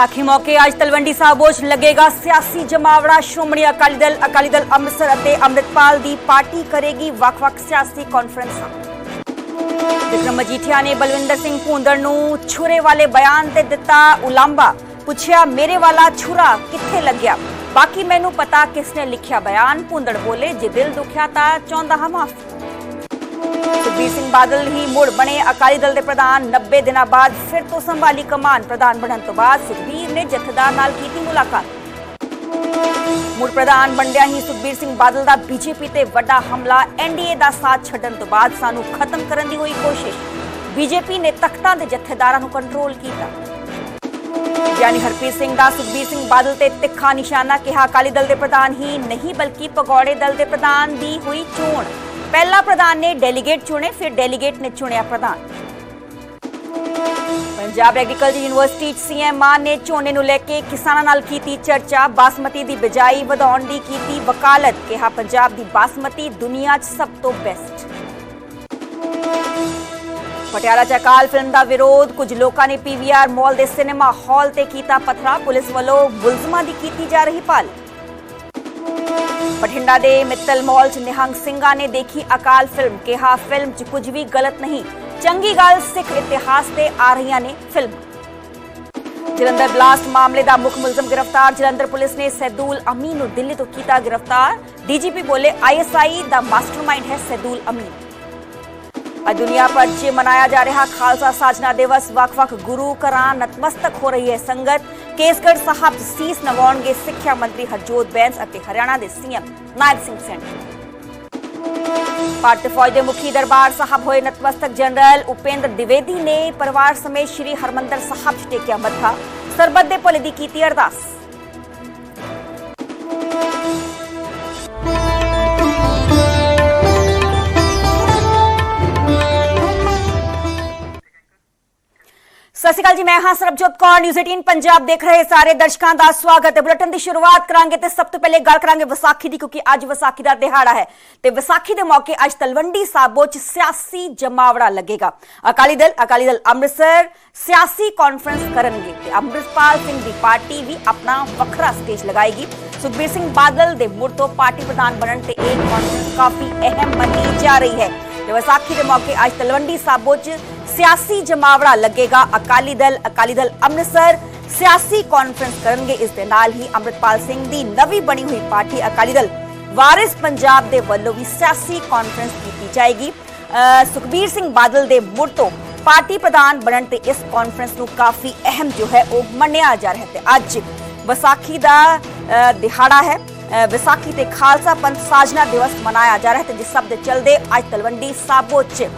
ਵਿਸਾਖੀ ਮੌਕੇ ਅੱਜ ਤਲਵੰਡੀ ਸਾਬੋ ਲੱਗੇਗਾ। ਸਿਆਸੀ ਜਮਾਵੜਾ, ਸ਼੍ਰੋਮਣੀ ਅਕਾਲੀ ਦਲ ਅਕਾਲੀ ਦਲ ਅੰਮ੍ਰਿਤਸਰ ਅਤੇ ਅੰਮ੍ਰਿਤਪਾਲ ਦੀ ਪਾਰਟੀ ਕਰੇਗੀ ਵੱਖ-ਵੱਖ ਸਿਆਸੀ ਕਾਨਫਰੰਸਾਂ। ਵਿਕਰਮ ਮਜੀਠੀਆ ਨੇ ਬਲਵਿੰਦਰ ਸਿੰਘ ਭੂੰਦੜ ਨੂੰ ਛੁਰੇ ਵਾਲੇ ਬਿਆਨ ਤੇ ਦਿੱਤਾ ਉਲਾਂਭਾ। ਪੁੱਛਿਆ, ਮੇਰੇ ਵਾਲਾ ਛੁਰਾ ਕਿੱਥੇ ਲੱਗਿਆ? ਬਾਕੀ ਮੈਨੂੰ ਪਤਾ ਕਿਸਨੇ ਲਿਖਿਆ ਬਿਆਨ। ਭੂੰਦੜ ਬੋਲੇ, ਜੇ ਦਿਲ ਦੁਖਿਆ ਤਾਂ ਚਾਹੁੰਦਾ ਹਾਂ ਮਾਫੀ। ਸੁਖਬੀਰ ਸਿੰਘ ਬਾਦਲ ਹੀ ਮੁੜ ਬਣੇ। ਅਕਾਲੀ ਦਲ ਦੇ ਪ੍ਰਧਾਨ 90 ਦਿਨਾਂ ਬਾਅਦ ਫਿਰ ਤੋਂ ਸੰਭਾਲੀ ਕਮਾਨ। ਪ੍ਰਧਾਨ ਬਣਨ ਤੋਂ ਬਾਅਦ ਸੁਖਬੀਰ ਨੇ ਜਥੇਦਾਰ ਨਾਲ ਕੀਤੀ ਮੁਲਾਕਾਤ। ਮੁੜ ਪ੍ਰਧਾਨ ਬਣਦਿਆਂ ਹੀ ਸੁਖਬੀਰ ਸਿੰਘ ਬਾਦਲ ਦਾ ਬੀਜੇਪੀ ਤੇ ਵੱਡਾ ਹਮਲਾ। ਐਨਡੀਏ ਦਾ ਸਾਥ ਛੱਡਣ ਤੋਂ ਬਾਅਦ ਸਾਨੂੰ ਖਤਮ ਕਰਨ ਦੀ ਹੋਈ ਕੋਸ਼ਿਸ਼। ਬੀਜੇਪੀ ਨੇ ਤਖਤਾਂ ਦੇ ਜਥੇਦਾਰਾਂ ਨੂੰ ਕੰਟਰੋਲ ਕੀਤਾ। ਯਾਨੀ ਹਰਪ੍ਰੀਤ ਸਿੰਘ ਦਾ ਸੁਖਬੀਰ ਸਿੰਘ ਬਾਦਲ ਤੇ ਤਿੱਖਾ ਨਿਸ਼ਾਨਾ ਕਿਹਾ। ਅਕਾਲੀ ਦਲ ਦੇ ਪ੍ਰਧਾਨ ਹੀ ਨਹੀਂ, ਬਲਕਿ ਪਗੌੜੇ ਦਲ ਦੇ ਪ੍ਰਧਾਨ ਦੀ ਹੋਈ ਚੋਣ। ਪਹਿਲਾ ਪ੍ਰਧਾਨ ਨੇ ਡੈਲੀਗੇਟ ਚੁਣੇ, ਫਿਰ ਡੈਲੀਗੇਟ ਨੇ ਚੁਣਿਆ ਪ੍ਰਧਾਨ। ਪੰਜਾਬ ਐਗਰੀਕਲਚਰ ਯੂਨੀਵਰਸਿਟੀ 'ਚ ਸੀਐਮ ਮਾਨ ਨੇ ਝੋਨੇ ਨੂੰ ਲੈ ਕੇ ਕਿਸਾਨਾਂ ਨਾਲ ਕੀਤੀ ਚਰਚਾ, ਬਾਸਮਤੀ ਦੀ ਬਿਜਾਈ ਵਧਾਉਣ ਦੀ ਕੀਤੀ ਵਕਾਲਤ, ਕਿਹਾ ਪੰਜਾਬ ਦੀ ਬਾਸਮਤੀ ਦੁਨੀਆ 'ਚ ਸਭ ਤੋਂ ਬੈਸਟ ਪਟਿਆਲਾ 'ਚ ਅਕਾਲ ਫਿਲਮ ਦਾ ਵਿਰੋਧ, ਕੁਝ ਲੋਕਾਂ ਨੇ ਪੀਵੀਆਰ ਮਾਲ ਦੇ ਸਿਨੇਮਾ ਹਾਲ ਤੇ ਕੀਤਾ ਪਥਰਾ, ਪੁਲਿਸ ਵੱਲੋਂ ਮੁਲਜ਼ਮਾਂ ਦੀ ਕੀਤੀ ਜਾ ਰਹੀ ਭਾਲ। ਬਠਿੰਡਾ ਦੇ ਮਿੱਤਲ ਮਾਲ 'ਚ ਨਿਹੰਗ ਸਿੰਘਾਂ ਨੇ ਦੇਖੀ ਅਕਾਲ ਫਿਲਮ, ਕਿਹਾ ਫਿਲਮ 'ਚ ਕੁਝ ਵੀ ਗਲਤ ਨਹੀਂ। ਚੰਗੀ ਗੱਲ ਸਿੱਖ ਇਤਿਹਾਸ ਤੇ ਆ ਰਹੀਆਂ ਨੇ ਫਿਲਮ। ਜਲੰਧਰ ਬਲਾਸਟ ਮਾਮਲੇ ਦਾ ਮੁੱਖ ਮੁਲਜ਼ਮ ਗ੍ਰਿਫਤਾਰ, ਜਲੰਧਰ ਪੁਲਿਸ ਨੇ ਸੈਦੂਲ ਅਮੀਨ ਨੂੰ ਦਿੱਲੀ ਤੋਂ ਕੀਤਾ ਗ੍ਰਿਫਤਾਰ। ਡੀਜੀਪੀ ਬੋਲੇ ਆਈਐਸਆਈ ਦਾ ਮਾਸਟਰਮਾਈਂਡ ਹੈ ਸੈਦੂਲ ਅਮੀਨ। ਅੱਜ ਦੁਨੀਆ ਭਰ 'ਚ ਮਨਾਇਆ ਜਾ ਰਿਹਾ ਖਾਲਸਾ ਸਾਜਨਾ ਦਿਵਸ। ਵੱਖ-ਵੱਖ ਗੁਰੂ ਘਰਾਂ ਨਤਮਸਤਕ ਹੋ ਰਹੀ ਹੈ ਸੰਗਤ। ਕੇਸਗੜ੍ਹ ਸਾਹਿਬ ਸੀਸ ਨਵਾਉਣਗੇ ਸਿੱਖਿਆ ਮੰਤਰੀ ਹਰਜੋਤ ਬੈਂਸ ਅਤੇ ਹਰਿਆਣਾ ਦੇ ਸੀਐਮ ਨਾਇਬ ਸਿੰਘ ਸੈਣੀ। ਭਾਰਤੀ ਫੌਜ ਦੇ ਮੁਖੀ ਦਰਬਾਰ ਸਾਹਿਬ ਹੋਏ ਨਤਮਸਤਕ ਜਨਰਲ ਉਪੇਂਦਰ ਦਿਵੇਦੀ ਨੇ ਪਰਿਵਾਰ ਸਮੇਤ ਸ੍ਰੀ ਹਰਮੰਦਰ ਸਾਹਿਬ 'ਚ ਟੇਕਿਆ ਮੱਥਾ। ਸਰਬੱਤ ਦੇ ਭਲੇ ਦੀ ਕੀਤੀ ਅਰਦਾਸ। ਸਤਿ ਸ਼੍ਰੀ ਅਕਾਲ ਜੀ, ਮੈਂ ਹਾਂ ਸਰਬਜੋਤ ਕੌਰ ਨਿਊਜ਼ 18 ਪੰਜਾਬ ਦੇਖ ਰਹੇ ਸਾਰੇ ਦਰਸ਼ਕਾਂ ਦਾ ਸਵਾਗਤ ਹੈ। ਬੁਲੇਟਿਨ ਦੀ ਸ਼ੁਰੂਆਤ ਕਰਾਂਗੇ ਤੇ ਸਭ ਤੋਂ ਪਹਿਲੇ ਗੱਲ ਕਰਾਂਗੇ ਵਿਸਾਖੀ ਦੀ, ਕਿਉਂਕਿ ਅੱਜ ਵਿਸਾਖੀ ਦਾ ਦਿਹਾੜਾ ਹੈ। ਤੇ ਵਿਸਾਖੀ ਦੇ ਮੌਕੇ ਅੱਜ ਤਲਵੰਡੀ ਸਾਬੋ 'ਚ ਸਿਆਸੀ ਜਮਾਵੜਾ ਲੱਗੇਗਾ। ਅਕਾਲੀ ਦਲ ਅਕਾਲੀ ਦਲ ਅੰਮ੍ਰਿਤਸਰ ਸਿਆਸੀ ਕਾਨਫਰੰਸ ਕਰਨਗੇ ਤੇ ਅੰਮ੍ਰਿਤਪਾਲ ਸਿੰਘ ਦੀ ਪਾਰਟੀ ਵੀ ਆਪਣਾ ਵੱਖਰਾ ਸਟੇਜ ਲਗਾਏਗੀ। ਸੁਖਬੀਰ ਸਿੰਘ ਬਾਦਲ ਦੇ ਮੁੜ ਤੋਂ ਪਾਰਟੀ ਪ੍ਰਧਾਨ ਬਣਨ ਤੇ ਇਹ ਕਾਨਫਰੰਸ ਕਾਫੀ ਅਹਿਮ ਮੰਨੀ ਜਾ ਰਹੀ ਹੈ। ਤੇ ਵਿਸਾਖੀ ਦੇ ਮੌਕੇ ਅੱਜ ਤਲਵੰਡੀ ਸਾਬੋ 'ਚ ਸਿਆਸੀ ਜਮਾਵੜਾ ਲੱਗੇਗਾ। ਅਕਾਲੀ ਦਲ ਅਕਾਲੀ ਦਲ ਅੰਮ੍ਰਿਤਸਰ ਸਿਆਸੀ ਕਾਨਫਰੰਸ ਕਰਨਗੇ। ਇਸ ਦੇ ਨਾਲ ਹੀ ਅੰਮ੍ਰਿਤਪਾਲ ਸਿੰਘ ਦੀ ਨਵੀਂ ਬਣੀ ਹੋਈ ਪਾਰਟੀ ਅਕਾਲੀ ਦਲ ਵਾਰਿਸ ਪੰਜਾਬ ਦੇ ਵੱਲੋਂ ਵੀ ਸਿਆਸੀ ਕਾਨਫਰੰਸ ਕੀਤੀ ਜਾਏਗੀ। ਸੁਖਬੀਰ ਸਿੰਘ ਬਾਦਲ ਦੇ ਮੁੜ ਤੋਂ ਪਾਰਟੀ ਪ੍ਰਧਾਨ ਬਣਨ ਤੇ ਇਸ ਕਾਨਫਰੰਸ ਨੂੰ ਕਾਫੀ ਅਹਿਮ ਜੋ ਹੈ, ਉਹ ਮੰਨਿਆ ਜਾ ਰਿਹਾ ਤੇ ਅੱਜ ਵਿਸਾਖੀ ਦਾ ਦਿਹਾੜਾ ਹੈ। ਵਿਸਾਖੀ ਤੇ ਖਾਲਸਾ ਪੰਥ ਸਾਜਨਾ ਦਿਵਸ ਮਨਾਇਆ ਜਾ ਰਿਹਾ ਤੇ ਜਿਸ ਸਭ ਦੇ ਚਲਦੇ ਅੱਜ ਤਲਵੰਡੀ ਸਾਬੋ 'ਚ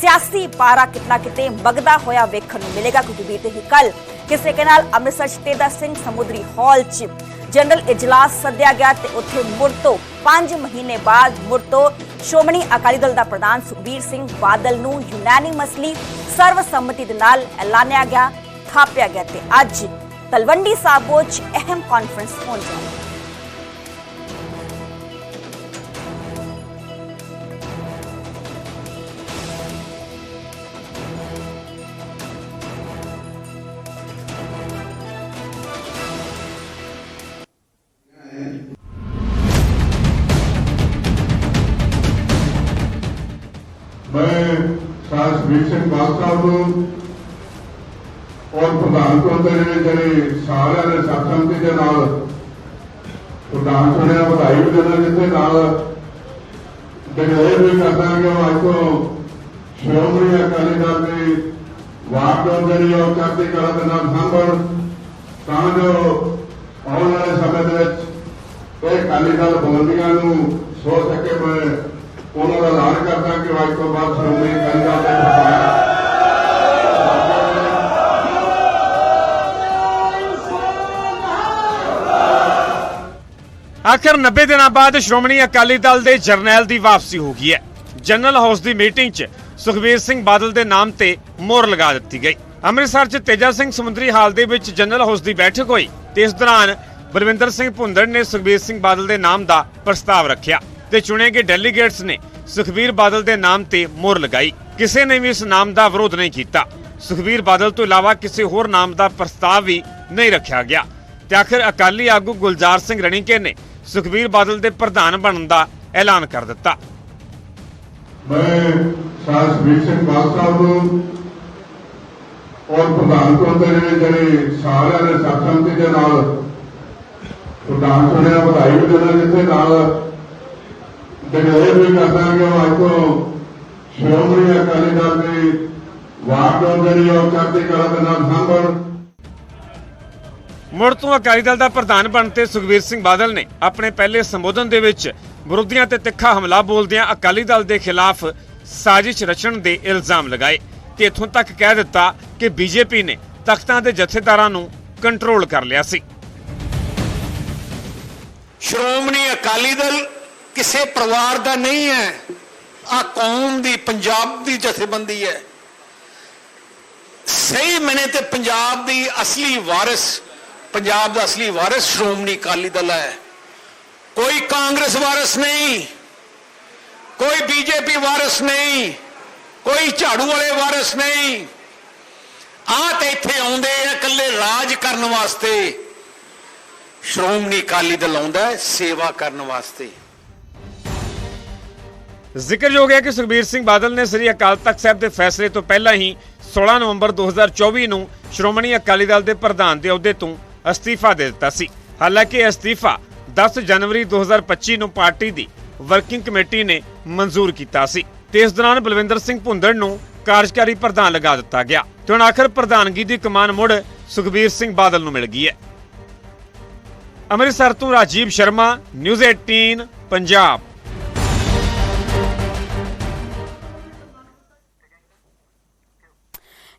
ਸਿਆਸੀ ਪਾਰਾ ਕਿਤਨਾ ਕਿਤੇ ਵਗਦਾ ਹੋਇਆ ਵੇਖਣ ਨੂੰ ਮਿਲੇਗਾ, ਕਿਉਂਕਿ ਬੀਤੇ ਹੀ ਕੱਲ ਕਿਸੇ ਕੇ ਨਾਲ ਅੰਮ੍ਰਿਤਸਰ ਸ਼ਤੇਦਾ ਸਿੰਘ ਸਮੁੰਦਰੀ ਹਾਲ 'ਚ ਜਨਰਲ ਇਜਲਾਸ ਸੱਦਿਆ ਗਿਆ ਤੇ ਉੱਥੇ ਮੁੜ ਤੋਂ 5 ਮਹੀਨੇ ਬਾਅਦ ਮੁੜ ਤੋਂ ਸ਼੍ਰੋਮਣੀ ਅਕਾਲੀ ਦਲ ਦਾ ਪ੍ਰਧਾਨ ਸੁਖਬੀਰ ਸਿੰਘ ਬਾਦਲ ਨੂੰ ਯੂਨੈਨਿਮਸਲੀ ਸਰਵਸੰਮਤੀ ਦੇ ਨਾਲ ਐਲਾਨਿਆ ਗਿਆ, ਥਾਪਿਆ ਗਿਆ ਤੇ ਅੱਜ ਤਲਵੰਡੀ ਸਾਬੋ 'ਚ ਅਹਿਮ ਕਾਨਫਰੰਸ ਹੋਣ ਜਾ ਰਹੀ ਹੈ। ਸਾਸਵੀਰ ਸਾਹਿਬ ਨੂੰ ਔਰ ਪ੍ਰਧਾਨ ਮੰਤਰੀ ਨੇ ਜਿਹੜੇ ਸਾਰਿਆਂ ਦੇ ਸਾਥਾਂਤੀ ਦੇ ਨਾਲ ਪ੍ਰਧਾਨ ਚੁਣਿਆ ਵਧਾਈ ਵੀ ਦੇਣਾ ਜਿੱਥੇ ਨਾਲ ਡਿਕਲੇਅਰ ਵੀ ਕਰਦਾ ਕਿ ਉਹ ਅੱਜ ਤੋਂ ਸ਼੍ਰੋਮਣੀ ਅਕਾਲੀ ਦਲ ਦੀ ਵਾਰਡ ਜਿਹੜੀ ਉਹ ਚੜ੍ਹਦੀ ਕਲਾ ਦੇ ਨਾਲ ਸੰਭਣ, ਤਾਂ ਜੋ ਆਉਣ ਵਾਲੇ ਸਮੇਂ ਦੇ ਵਿੱਚ ਇਹ ਅਕਾਲੀ ਦਲ ਬੋਲੀਆਂ ਨੂੰ ਸੋਚ ਸਕੇ, ਮੈਂ ਉਹਨਾਂ ਦਾ ਐਲਾਨ ਕਰਦਾ ਕਿ ਅੱਜ ਤੋਂ ਬਾਅਦ ਸ਼੍ਰੋਮਣੀ ਅਕਾਲੀ ਦਲ ਦੇ ਆਖਰ 90 ਦਿਨਾਂ ਬਾਅਦ ਸ਼੍ਰੋਮਣੀ ਅਕਾਲੀ ਦਲ ਦੇ ਜਰਨੈਲ ਦੀ ਵਾਪਸੀ ਹੋ ਗਈ ਹੈ। ਜਨਰਲ ਹਾਊਸ ਦੀ ਮੀਟਿੰਗ 'ਚ ਸੁਖਬੀਰ ਸਿੰਘ ਬਾਦਲ ਦੇ ਨਾਮ ਤੇ ਮੋਹਰ ਲਗਾ ਦਿੱਤੀ ਗਈ। ਅੰਮ੍ਰਿਤਸਰ 'ਚ ਤੇਜਾ ਸਿੰਘ ਸਮੁੰਦਰੀ ਹਾਲ ਦੇ ਵਿੱਚ ਜਨਰਲ ਹਾਊਸ ਦੀ ਬੈਠਕ ਹੋਈ। ਤੇ ਇਸ ਦੌਰਾਨ ਬਲਵਿੰਦਰ ਸਿੰਘ ਭੁੰਦੜ ਨੇ ਸੁਖਬੀਰ ਸਿੰਘ ਬਾਦਲ ਦੇ ਨਾਮ ਦਾ ਪ੍ਰਸਤਾਵ ਰੱਖਿਆ ਤੇ ਚੁਣੇ ਗਏ ਡੈਲੀਗੇਟਸ ਨੇ ਸੁਖਬੀਰ ਬਾਦਲ ਦੇ ਨਾਮ ਤੇ ਮੋਹਰ ਲਗਾਈ। ਕਿਸੇ ਨੇ ਵੀ ਇਸ ਨਾਮ ਦਾ ਵਿਰੋਧ ਨਹੀਂ ਕੀਤਾ। ਸੁਖਬੀਰ ਬਾਦਲ ਤੋਂ ਇਲਾਵਾ ਕਿਸੇ ਹੋਰ ਨਾਮ ਦਾ ਪ੍ਰਸਤਾਵ ਵੀ ਨਹੀਂ ਰੱਖਿਆ ਗਿਆ। ਤੇ ਆਖਿਰ ਅਕਾਲੀ ਆਗੂ ਗੁਲਜ਼ਾਰ ਸਿੰਘ ਰਣੀਕੇ ਨੇ ਸੁਖਬੀਰ ਬਾਦਲ ਦੇ ਪ੍ਰਧਾਨ ਬਣਨ ਦਾ ਐਲਾਨ ਕਰ ਦਿੱਤਾ। ਮੈਂ ਸਾਧ ਸੁਖਬੀਰ ਸਿੰਘ ਬਾਦਲ ਸਾਹਿਬ ਨੂੰ ਔਰ ਪ੍ਰਧਾਨ ਮੰਤਰੀ ਜਿਹੜੇ ਸਾਰਿਆਂ ਨੇ ਸਾਥਾਂ ਦੇ ਨਾਲ ਪ੍ਰਧਾਨ ਚੁਣਿਆ, ਵਧਾਈ ਵੀ ਦੇਣਾ ਜਿੱਥੇ ਨਾਲ। ਡਿਕਲੇਅਰ ਵੀ ਕਰਦਾ ਕਿ ਉਹ ਅੱਜ ਤੋਂ ਸ਼੍ਰੋਮਣੀ ਅਕਾਲੀ ਦਲ ਦੇ ਵਾਰਡ ਜਿਹੜੀ ਉਹ ਚੜ੍ਹਦੀ ਕਲਾ ਦੇ ਨਾਲ ਸੰਭਲ ਮੁੜ ਤੋਂ ਅਕਾਲੀ ਦਲ ਦਾ ਪ੍ਰਧਾਨ ਬਣ ਤੇ ਸੁਖਬੀਰ ਸਿੰਘ ਬਾਦਲ ਨੇ ਆਪਣੇ ਪਹਿਲੇ ਸੰਬੋਧਨ ਦੇ ਵਿੱਚ ਵਿਰੋਧੀਆਂ ਤੇ ਤਿੱਖਾ ਹਮਲਾ ਬੋਲਦਿਆਂ ਅਕਾਲੀ ਦਲ ਦੇ ਖਿਲਾਫ ਸਾਜ਼ਿਸ਼ ਰਚਣ ਦੇ ਇਲਜ਼ਾਮ ਲਗਾਏ ਤੇ ਇਥੋਂ ਤੱਕ ਕਹਿ ਦਿੱਤਾ ਕਿ ਬੀਜੇਪੀ ਨੇ ਤਖਤਾਂ ਦੇ ਜਥੇਦਾਰਾਂ ਨੂੰ ਕੰਟਰੋਲ ਕਰ ਲਿਆ ਸੀ। ਸ਼੍ਰੋਮਣੀ ਅਕਾਲੀ ਦਲ ਕਿਸੇ ਪਰਿਵਾਰ ਦਾ ਨਹੀਂ ਹੈ। ਆ ਕੌਮ ਦੀ, ਪੰਜਾਬ ਦੀ ਜਥੇਬੰਦੀ ਹੈ। ਸਹੀ ਮਨੇ ਤੇ ਪੰਜਾਬ ਦੀ ਅਸਲੀ ਵਾਰਿਸ ਪੰਜਾਬ ਦਾ ਅਸਲੀ ਵਾਰਿਸ ਸ਼੍ਰੋਮਣੀ ਅਕਾਲੀ ਦਲ ਹੈ। ਕੋਈ ਕਾਂਗਰਸ ਵਾਰਿਸ ਨਹੀਂ, ਕੋਈ ਬੀਜੇਪੀ ਵਾਰਿਸ ਨਹੀਂ, ਕੋਈ ਝਾੜੂ ਵਾਲੇ ਵਾਰਿਸ ਨਹੀਂ। ਆ ਤੇ ਇੱਥੇ ਆਉਂਦੇ ਆ ਇਕੱਲੇ ਰਾਜ ਕਰਨ ਵਾਸਤੇ। ਸ਼੍ਰੋਮਣੀ ਅਕਾਲੀ ਦਲ ਆਉਂਦਾ ਸੇਵਾ ਕਰਨ ਵਾਸਤੇ। ਜ਼ਿਕਰਯੋਗ ਹੈ ਕਿ ਸੁਖਬੀਰ ਸਿੰਘ ਬਾਦਲ ਨੇ ਸ੍ਰੀ ਅਕਾਲ ਤਖਤ ਸਾਹਿਬ ਦੇ ਫੈਸਲੇ ਤੋਂ ਪਹਿਲਾਂ ਹੀ 16 ਨਵੰਬਰ 2024 ਨੂੰ ਸ਼੍ਰੋਮਣੀ ਅਕਾਲੀ ਦਲ ਦੇ ਪ੍ਰਧਾਨ ਦੇ ਅਹੁਦੇ ਤੋਂ ਅਸਤੀਫਾ ਦੇ ਦਿੱਤਾ ਸੀ। ਹਾਲਾਂਕਿ ਇਹ ਅਸਤੀਫਾ 10 ਜਨਵਰੀ 2025 ਨੂੰ ਪਾਰਟੀ ਦੀ ਵਰਕਿੰਗ ਕਮੇਟੀ ਨੇ ਮਨਜ਼ੂਰ ਕੀਤਾ ਸੀ ਤੇ ਇਸ ਦੌਰਾਨ ਬਲਵਿੰਦਰ ਸਿੰਘ ਭੁੰਦੜ ਨੂੰ ਕਾਰਜਕਾਰੀ ਪ੍ਰਧਾਨ ਲਗਾ ਦਿੱਤਾ ਗਿਆ। ਤੇ ਹੁਣ ਆਖਰ ਪ੍ਰਧਾਨਗੀ ਦੀ ਕਮਾਨ ਮੁੜ ਸੁਖਬੀਰ ਸਿੰਘ ਬਾਦਲ ਨੂੰ ਮਿਲ ਗਈ ਹੈ। ਅੰਮ੍ਰਿਤਸਰ ਤੋਂ ਰਾਜੀਵ ਸ਼ਰਮਾ, ਨਿਊਜ਼ 18 ਪੰਜਾਬ।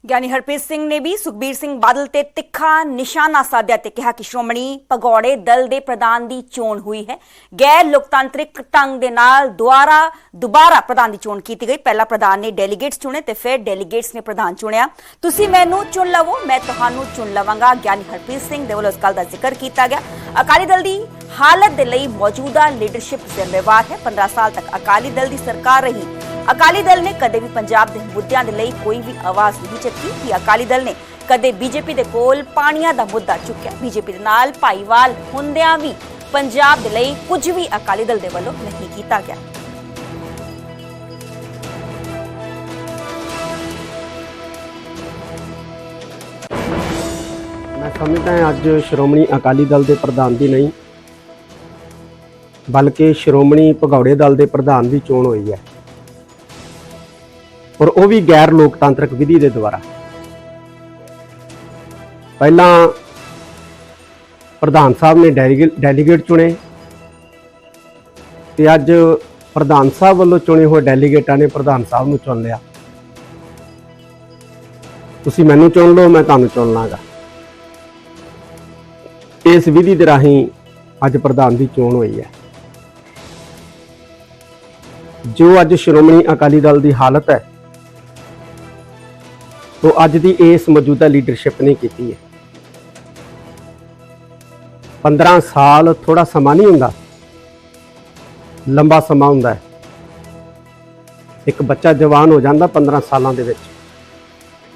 ਗਿਆਨੀ ਹਰਪ੍ਰੀਤ ਸਿੰਘ ਨੇ ਵੀ ਸੁਖਬੀਰ ਸਿੰਘ ਬਾਦਲ ਤੇ ਤਿੱਖਾ ਨਿਸ਼ਾਨਾ ਸਾਧਿਆ ਤੇ ਕਿਹਾ ਕਿ ਸ਼੍ਰੋਮਣੀ ਭਗੌੜੇ ਦਲ ਦੇ ਪ੍ਰਧਾਨ ਦੀ ਚੋਣ ਹੋਈ ਹੈ। ਗੈਰ ਲੋਕਤਾਂਤਰਿਕ ਢੰਗ ਦੇ ਨਾਲ ਦੁਆਰਾ ਦੁਬਾਰਾ ਪ੍ਰਧਾਨ ਦੀ ਚੋਣ ਕੀਤੀ ਗਈ। ਪਹਿਲਾ ਪ੍ਰਧਾਨ ਨੇ ਡੈਲੀਗੇਟਸ ਚੁਣੇ ਤੇ ਫਿਰ ਡੈਲੀਗੇਟਸ ਨੇ ਪ੍ਰਧਾਨ ਚੁਣਿਆ। ਤੁਸੀਂ ਮੈਨੂੰ ਚੁਣ ਲਵੋ, ਮੈਂ ਤੁਹਾਨੂੰ ਚੁਣ ਲਵਾਂਗਾ। ਗਿਆਨੀ ਹਰਪ੍ਰੀਤ ਸਿੰਘ ਦੇ ਵੱਲੋਂ ਇਸ ਗੱਲ ਦਾ ਜ਼ਿਕਰ ਕੀਤਾ ਗਿਆ। ਅਕਾਲੀ ਦਲ ਦੀ ਹਾਲਤ ਦੇ ਲਈ ਮੌਜੂਦਾ ਲੀਡਰਸ਼ਿਪ ਜ਼ਿੰਮੇਵਾਰ ਹੈ। 15 ਸਾਲ ਤੱਕ ਅਕਾਲੀ ਦਲ ਦੀ ਸਰਕਾਰ ਰਹੀ। ਅਕਾਲੀ ਦਲ ਨੇ ਕਦੇ ਵੀ ਪੰਜਾਬ ਦੇ ਮੁੱਦਿਆਂ ਦੇ ਲਈ ਕੋਈ ਵੀ ਆਵਾਜ਼ ਨਹੀਂ ਚੱਕੀ। ਕਿ ਅਕਾਲੀ ਦਲ ਨੇ ਕਦੇ ਬੀਜੇਪੀ ਦੇ ਕੋਲ ਪਾਣੀਆਂ ਦਾ ਮੁੱਦਾ ਚੁੱਕਿਆ? ਬੀਜੇਪੀ ਦੇ ਨਾਲ ਭਾਈਵਾਲ ਹੁੰਦਿਆਂ ਵੀ ਪੰਜਾਬ ਦੇ ਲਈ ਕੁਝ ਵੀ ਅਕਾਲੀ ਦਲ ਦੇ ਵੱਲੋਂ ਨਹੀਂ ਕੀਤਾ ਗਿਆ। ਮੈਂ ਸਮਝਦਾ ਹਾਂ ਅੱਜ ਸ਼੍ਰੋਮਣੀ ਅਕਾਲੀ ਦਲ ਦੇ ਪ੍ਰਧਾਨ ਦੀ ਨਹੀਂ, ਬਲਕਿ ਸ਼੍ਰੋਮਣੀ ਭਗੌੜੇ ਦਲ ਦੇ ਪ੍ਰਧਾਨ ਦੀ ਚੋਣ ਹੋਈ ਹੈ। ਔਰ ਉਹ ਵੀ ਗੈਰ ਲੋਕਤਾਂਤਰਿਕ ਵਿਧੀ ਦੇ ਦੁਆਰਾ। ਪਹਿਲਾਂ ਪ੍ਰਧਾਨ ਸਾਹਿਬ ਨੇ ਡੈਲੀਗੇ- ਡੈਲੀਗੇਟ ਚੁਣੇ ਤੇ ਅੱਜ ਪ੍ਰਧਾਨ ਸਾਹਿਬ ਵੱਲੋਂ ਚੁਣੇ ਹੋਏ ਡੈਲੀਗੇਟਾਂ ਨੇ ਪ੍ਰਧਾਨ ਸਾਹਿਬ ਨੂੰ ਚੁਣ ਲਿਆ। ਤੁਸੀਂ ਮੈਨੂੰ ਚੁਣ ਲਓ, ਮੈਂ ਤੁਹਾਨੂੰ ਚੁਣ ਲਾਂਗਾ। ਇਸ ਵਿਧੀ ਦੇ ਰਾਹੀਂ ਅੱਜ ਪ੍ਰਧਾਨ ਦੀ ਚੋਣ ਹੋਈ ਹੈ। ਜੋ ਅੱਜ ਸ਼੍ਰੋਮਣੀ ਅਕਾਲੀ ਦਲ ਦੀ ਹਾਲਤ ਹੈ ਉਹ ਅੱਜ ਦੀ ਇਸ ਮੌਜੂਦਾ ਲੀਡਰਸ਼ਿਪ ਨੇ ਕੀਤੀ ਹੈ। 15 ਸਾਲ ਥੋੜਾ ਸਮਾਂ ਨਹੀਂ ਹੁੰਦਾ। ਲੰਬਾ ਸਮਾਂ ਹੁੰਦਾ ਹੈ। ਇੱਕ ਬੱਚਾ ਜਵਾਨ ਹੋ ਜਾਂਦਾ 15 ਸਾਲਾਂ ਦੇ ਵਿੱਚ।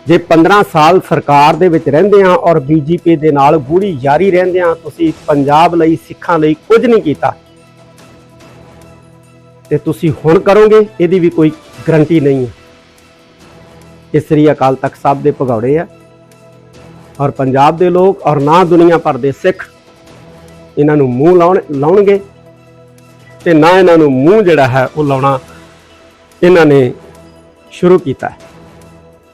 ਜੇ 15 ਸਾਲ ਸਰਕਾਰ ਦੇ ਵਿੱਚ ਰਹਿੰਦੇ ਆ ਔਰ ਬੀਜੇਪੀ ਦੇ ਨਾਲ ਗੂੜੀ ਯਾਰੀ ਰਹਿੰਦੇ ਆ ਤੁਸੀਂ ਪੰਜਾਬ ਲਈ, ਸਿੱਖਾਂ ਲਈ ਕੁਝ ਨਹੀਂ ਕੀਤਾ। ਤੇ ਤੁਸੀਂ ਹੁਣ ਕਰੋਗੇ, ਇਹਦੀ ਵੀ ਕੋਈ ਗਰੰਟੀ ਨਹੀਂ ਹੈ। ਇਹ ਸ੍ਰੀ ਅਕਾਲ ਤਖਤ ਸਾਹਿਬ ਦੇ ਭਗੌੜੇ ਆ। ਔਰ ਪੰਜਾਬ ਦੇ ਲੋਕ ਔਰ ਨਾ ਦੁਨੀਆ ਭਰ ਦੇ ਸਿੱਖ ਇਹਨਾਂ ਨੂੰ ਮੂੰਹ ਲਾਉਣ, ਲਾਉਣਗੇ ਤੇ ਨਾ ਇਹਨਾਂ ਨੂੰ ਮੂੰਹ ਜਿਹੜਾ ਹੈ ਉਹ ਲਾਉਣਾ ਇਹਨਾਂ ਨੇ ਸ਼ੁਰੂ ਕੀਤਾ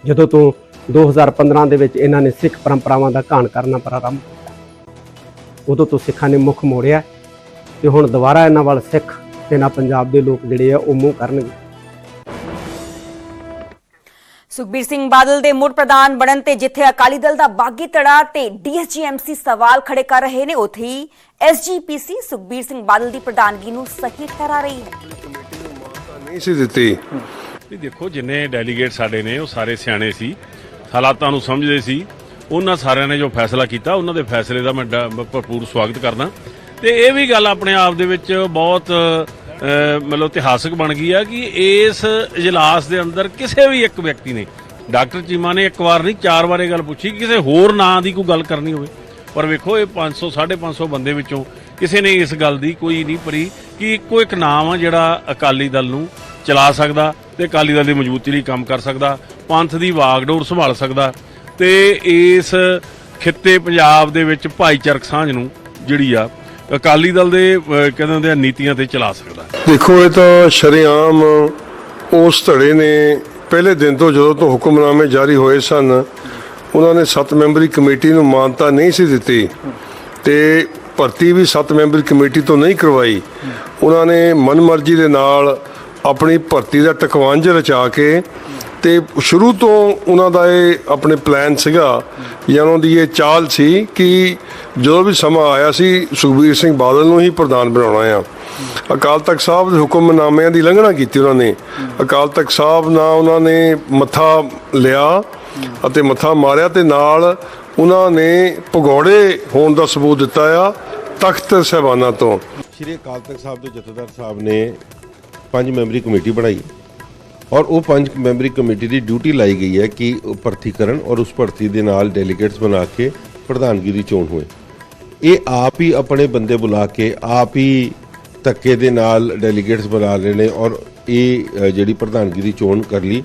ਜਦੋਂ ਤੋਂ 2015 ਦੇ ਵਿੱਚ ਇਹਨਾਂ ਨੇ ਸਿੱਖ ਪਰੰਪਰਾਵਾਂ ਦਾ ਘਾਣ ਕਰਨਾ ਪ੍ਰਾਰੰਭ ਕੀਤਾ ਉਦੋਂ ਤੋਂ ਸਿੱਖਾਂ ਨੇ ਮੁੱਖ ਮੋੜਿਆ ਤੇ ਹੁਣ ਦੁਬਾਰਾ ਇਹਨਾਂ ਵੱਲ ਸਿੱਖ ਤੇ ਨਾ ਪੰਜਾਬ ਦੇ ਲੋਕ ਜਿਹੜੇ ਆ ਉਹ ਮੂੰਹ ਕਰਨਗੇ। ਸੁਖਬੀਰ ਸਿੰਘ ਬਾਦਲ ਦੇ ਮੁੜ ਪ੍ਰਧਾਨ ਬਣਨ ਤੇ ਜਿੱਥੇ ਅਕਾਲੀ ਦਲ ਦਾ ਬਾਗੀ ਧੜਾ ਤੇ ਡੀਐਸਜੀਐਮਸੀ ਸਵਾਲ ਖੜੇ ਕਰ ਰਹੇ ਨੇ ਉੱਥੇ ਹੀ ਐਸਜੀਪੀਸੀ ਸੁਖਬੀਰ ਸਿੰਘ ਬਾਦਲ ਦੀ ਪ੍ਰਧਾਨਗੀ ਨੂੰ ਸਹੀ ਠਹਿਰਾ ਰਹੀ ਹੈ। ਨਹੀਂ ਸੀ ਦਿੱਤੀ। ਵੀ ਦੇਖੋ ਜਿੰਨੇ ਡੈਲੀਗੇਟ ਸਾਡੇ ਨੇ ਉਹ ਸਾਰੇ ਸਿਆਣੇ ਸੀ। ਹਾਲਾਤਾਂ ਨੂੰ ਸਮਝਦੇ ਸੀ। ਉਹਨਾਂ ਸਾਰਿਆਂ ਨੇ ਜੋ ਫੈਸਲਾ ਕੀਤਾ ਉਹਨਾਂ ਦੇ ਫੈਸਲੇ ਦਾ ਮੈਂ ਡ- ਭਰਪੂਰ ਸਵਾਗਤ ਕਰਦਾ। ਤੇ ਇਹ ਵੀ ਗੱਲ ਆਪਣੇ ਆਪ ਦੇ ਵਿੱਚ ਬਹੁਤ ਮਤਲਬ ਇਤਿਹਾਸਕ ਬਣ ਗਈ ਆ ਕਿ ਇਸ ਇਜਲਾਸ ਦੇ ਅੰਦਰ ਕਿਸੇ ਵੀ ਇੱਕ ਵਿਅਕਤੀ ਨੇ, ਡਾਕਟਰ ਚੀਮਾ ਨੇ ਇੱਕ ਵਾਰ ਨਹੀਂ, ਚਾਰ ਵਾਰ ਇਹ ਗੱਲ ਪੁੱਛੀ ਕਿਸੇ ਹੋਰ ਨਾਂ ਦੀ ਕੋਈ ਗੱਲ ਕਰਨੀ ਹੋਵੇ। ਪਰ ਵੇਖੋ, ਇਹ 500 550 ਬੰਦੇ ਵਿੱਚੋਂ ਕਿਸੇ ਨੇ ਇਸ ਗੱਲ ਦੀ ਕੋਈ ਨਹੀਂ ਪਰੀ ਕਿ ਇੱਕੋ ਇੱਕ ਨਾਮ ਆ ਜਿਹੜਾ ਅਕਾਲੀ ਦਲ ਨੂੰ ਚਲਾ ਸਕਦਾ ਤੇ ਅਕਾਲੀ ਦਲ ਦੀ ਮਜ਼ਬੂਤੀ ਲਈ ਕੰਮ ਕਰ ਸਕਦਾ, ਪੰਥ ਦੀ ਵਾਗਡੋਰ ਸੰਭਾਲ ਸਕਦਾ ਤੇ ਇਸ ਖਿੱਤੇ ਪੰਜਾਬ ਦੇ ਵਿੱਚ ਭਾਈਚਾਰਕ ਸਾਂਝ ਨੂੰ ਜਿਹੜੀ ਆ ਅਕਾਲੀ ਦਲ ਦੇ ਕਹਿੰਦੇ ਹੁੰਦੇ ਆ, ਨੀਤੀਆਂ ਤੇ ਚਲਾ ਸਕਦਾ ਦੇਖੋ, ਇਹ ਤਾਂ ਸ਼ਰੇਆਮ ਉਸ ਧੜੇ ਨੇ ਪਹਿਲੇ ਦਿਨ ਤੋਂ ਜਦੋਂ ਤੋਂ ਹੁਕਮਨਾਮੇ ਜਾਰੀ ਹੋਏ ਸਨ, ਉਹਨਾਂ ਨੇ 7 ਮੈਂਬਰੀ ਕਮੇਟੀ ਨੂੰ ਮਾਨਤਾ ਨਹੀਂ ਸੀ ਦਿੱਤੀ ਤੇ ਭਰਤੀ ਵੀ 7 ਮੈਂਬਰੀ ਕਮੇਟੀ ਤੋਂ ਨਹੀਂ ਕਰਵਾਈ। ਉਹਨਾਂ ਨੇ ਮਨਮਰਜ਼ੀ ਦੇ ਨਾਲ ਆਪਣੀ ਭਰਤੀ ਦਾ ਟਕਵਾਂਝ ਰਚਾ ਕੇ ਤੇ ਸ਼ੁਰੂ ਤੋਂ ਉਹਨਾਂ ਦਾ ਇਹ ਆਪਣੇ ਪਲਾਨ ਸੀਗਾ, ਜਾਂ ਉਹਨਾਂ ਦੀ ਇਹ ਚਾਲ ਸੀ ਕਿ ਜਦੋਂ ਵੀ ਸਮਾਂ ਆਇਆ ਸੀ, ਸੁਖਬੀਰ ਸਿੰਘ ਬਾਦਲ ਨੂੰ ਹੀ ਪ੍ਰਧਾਨ ਬਣਾਉਣਾ ਆ। ਅਕਾਲ ਤਖਤ ਸਾਹਿਬ ਦੇ ਹੁਕਮਨਾਮਿਆਂ ਦੀ ਲੰਘਣਾ ਕੀਤੀ ਉਹਨਾਂ ਨੇ। ਅਕਾਲ ਤਖਤ ਸਾਹਿਬ ਨਾਲ ਉਹਨਾਂ ਨੇ ਮੱਥਾ ਲਿਆ ਅਤੇ ਮੱਥਾ ਮਾਰਿਆ ਤੇ ਨਾਲ ਉਹਨਾਂ ਨੇ ਭਗੌੜੇ ਹੋਣ ਦਾ ਸਬੂਤ ਦਿੱਤਾ ਆ ਤਖਤ ਸਹਿਬਾਨਾਂ ਤੋਂ। ਸ਼੍ਰੀ ਅਕਾਲ ਤਖਤ ਸਾਹਿਬ ਦੇ ਜਥੇਦਾਰ ਸਾਹਿਬ ਨੇ ਪੰਜ ਮੈਂਬਰੀ ਕਮੇਟੀ ਬਣਾਈ। ਔਰ ਉਹ ਪੰਜ ਮੈਂਬਰੀ ਕਮੇਟੀ ਦੀ ਡਿਊਟੀ ਲਾਈ ਗਈ ਹੈ ਕਿ ਉਹ ਭਰਤੀ ਕਰਨ ਔਰ ਉਸ ਭਰਤੀ ਦੇ ਨਾਲ ਡੈਲੀਗੇਟਸ ਬਣਾ ਕੇ ਪ੍ਰਧਾਨਗੀ ਚੋਣ ਹੋਏ। ਇਹ ਆਪ ਹੀ ਆਪਣੇ ਬੰਦੇ ਬੁਲਾ ਕੇ, ਆਪ ਹੀ ਧੱਕੇ ਦੇ ਨਾਲ ਡੈਲੀਗੇਟਸ ਬਣਾ ਰਹੇ ਨੇ ਔਰ ਇਹ ਜਿਹੜੀ ਪ੍ਰਧਾਨਗੀ ਦੀ ਚੋਣ ਕਰ ਲਈ,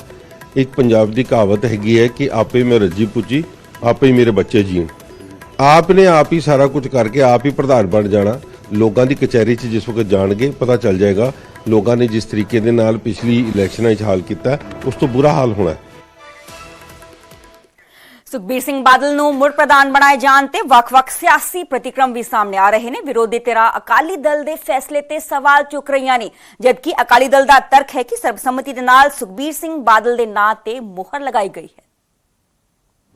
ਇੱਕ ਪੰਜਾਬ ਦੀ ਕਹਾਵਤ ਹੈਗੀ ਹੈ ਕਿ ਆਪੇ ਮੈਂ ਰੱਜੀ ਪੁੱਜੀ, ਆਪੇ ਹੀ ਮੇਰੇ ਬੱਚੇ ਜੀਣ ਆਪ ਨੇ ਆਪ ਹੀ ਸਾਰਾ ਕੁਝ ਕਰਕੇ ਆਪ ਹੀ ਪ੍ਰਧਾਨ ਬਣ ਜਾਣਾ। ਲੋਕਾਂ ਦੀ ਕਚਹਿਰੀ 'ਚ ਜਿਸ ਵਕਤ ਜਾਣਗੇ, ਪਤਾ ਚੱਲ ਜਾਏਗਾ ਲੋਕਾਂ ਨੇ ਜਿਸ ਤਰੀਕੇ ਦੇ ਨਾਲ ਪਿਛਲੀ ਇਲੈਕਸ਼ਨਾਂ 'ਚ ਹਾਲ ਕੀਤਾ ਉਸ ਤੋਂ ਬੁਰਾ ਹਾਲ ਹੋਣਾ ਹੈ ਸੁਖਬੀਰ ਸਿੰਘ ਬਾਦਲ ਨੂੰ ਮੁੜ ਪ੍ਰਧਾਨ ਬਣਾਏ ਜਾਣ ਤੇ ਵੱਖ-ਵੱਖ ਸਿਆਸੀ ਪ੍ਰਤੀਕਰਮ ਵੀ ਸਾਹਮਣੇ ਆ ਰਹੇ ਨੇ ਵਿਰੋਧੀ ਧਿਰਾਂ ਅਕਾਲੀ ਦਲ ਦੇ ਫੈਸਲੇ ਤੇ ਸਵਾਲ ਚੁੱਕ ਰਹੀਆਂ ਨੇ ਜਦਕਿ ਅਕਾਲੀ ਦਲ ਦਾ ਤਰਕ ਹੈ ਕਿ ਸਰਬਸੰਮਤੀ ਦੇ ਨਾਲ ਸੁਖਬੀਰ ਸਿੰਘ ਬਾਦਲ ਦੇ ਨਾਂ ਤੇ ਮੁਹਰ ਲਗਾਈ ਗਈ ਹੈ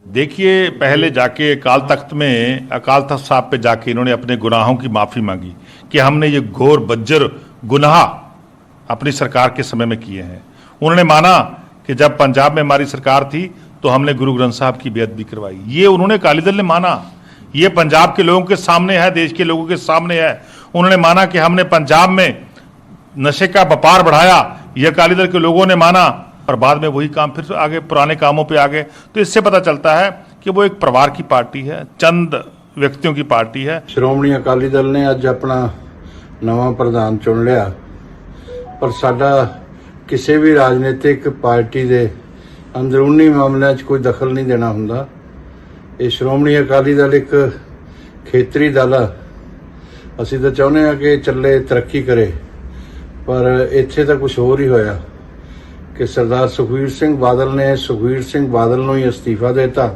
देखिए पहले जाके अकाल तख्त में अकाल तख्त साहब पे जाके इन्होंने अपने गुनाहों की माफ़ी मांगी कि हमने ये घोर बज्जर गुनाह अपनी सरकार के समय में किए हैं। उन्होंने माना कि जब पंजाब में हमारी सरकार थी तो हमने गुरु ग्रंथ साहब की बेअदबी करवाई। ये उन्होंने अकाली दल ने माना। ये पंजाब के लोगों के सामने है, देश के लोगों के सामने है। उन्होंने माना कि हमने पंजाब में नशे का व्यापार बढ़ाया। ये अकाली दल के लोगों ने माना। और बाद में वही काम फिर आगे, पुराने कामों पे आ गए तो इससे पता चलता है कि वो एक परिवार की पार्टी है, चंद व्यक्तियों की पार्टी है। श्रोमणी अकाली दल ने अज अपना नवा प्रधान चुन लिया। ਪਰ ਸਾਡਾ ਕਿਸੇ ਵੀ ਰਾਜਨੀਤਿਕ ਪਾਰਟੀ ਦੇ ਅੰਦਰੂਨੀ ਮਾਮਲਿਆਂ 'ਚ ਕੋਈ ਦਖਲ ਨਹੀਂ ਦੇਣਾ ਹੁੰਦਾ। ਇਹ ਸ਼੍ਰੋਮਣੀ ਅਕਾਲੀ ਦਲ ਇੱਕ ਖੇਤਰੀ ਦਲ ਆ। ਅਸੀਂ ਤਾਂ ਚਾਹੁੰਦੇ ਆ ਕਿ ਚੱਲੇ, ਤਰੱਕੀ ਕਰੇ, ਪਰ ਇੱਥੇ ਤਾਂ ਕੁਝ ਹੋਰ ਹੀ ਹੋਇਆ ਕਿ ਸਰਦਾਰ ਸੁਖਵੀਰ ਸਿੰਘ ਬਾਦਲ ਨੇ ਸੁਖਵੀਰ ਸਿੰਘ ਬਾਦਲ ਨੂੰ ਹੀ ਅਸਤੀਫਾ ਦਿੱਤਾ।